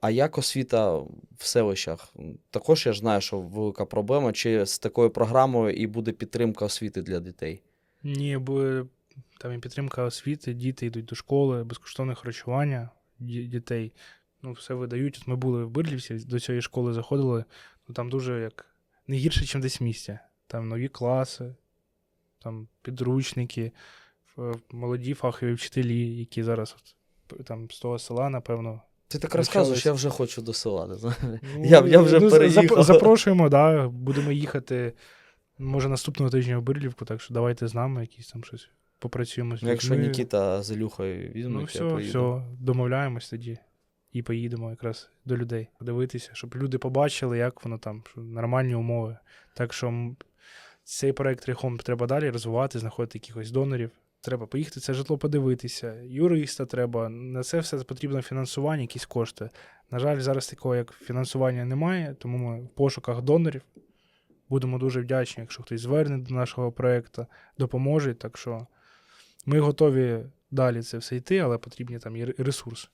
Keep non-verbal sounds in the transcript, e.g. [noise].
А як освіта в селищах? Також я знаю, що велика проблема. Чи з такою програмою і буде підтримка освіти для дітей? Ні, бо там і підтримка освіти, діти йдуть до школи, безкоштовне харчування дітей. Ну, все видають. От Ми були в Бирлівці, до цієї школи заходили, ну там дуже як не гірше, ніж десь в місті. Там нові класи, там підручники, молоді фахові вчителі, які зараз от, там з того села, напевно. Ти так розказуєш, я вже хочу до села. не знаю. Ну, [laughs] Я- я вже за- переїхав. Запрошуємо, да, будемо їхати. Може, наступного тижня в Бирлівку, так що давайте з нами якісь там щось попрацюємо з Ну, Якщо. Нікіта з Ілюхою візьмуть, Ну, я все, поїду. все, домовляємось тоді. І поїдемо якраз до людей подивитися, щоб люди побачили, як воно там, що нормальні умови. Так що цей проект Рехом треба далі розвивати, знаходити якихось донорів. Треба поїхати це житло подивитися, юриста треба. На це все потрібно фінансування, якісь кошти. На жаль, зараз такого як фінансування немає, тому ми в пошуках донорів. Будемо дуже вдячні, якщо хтось зверне до нашого проєкту, допоможе. Так що ми готові далі це все йти, але потрібні там і ресурси.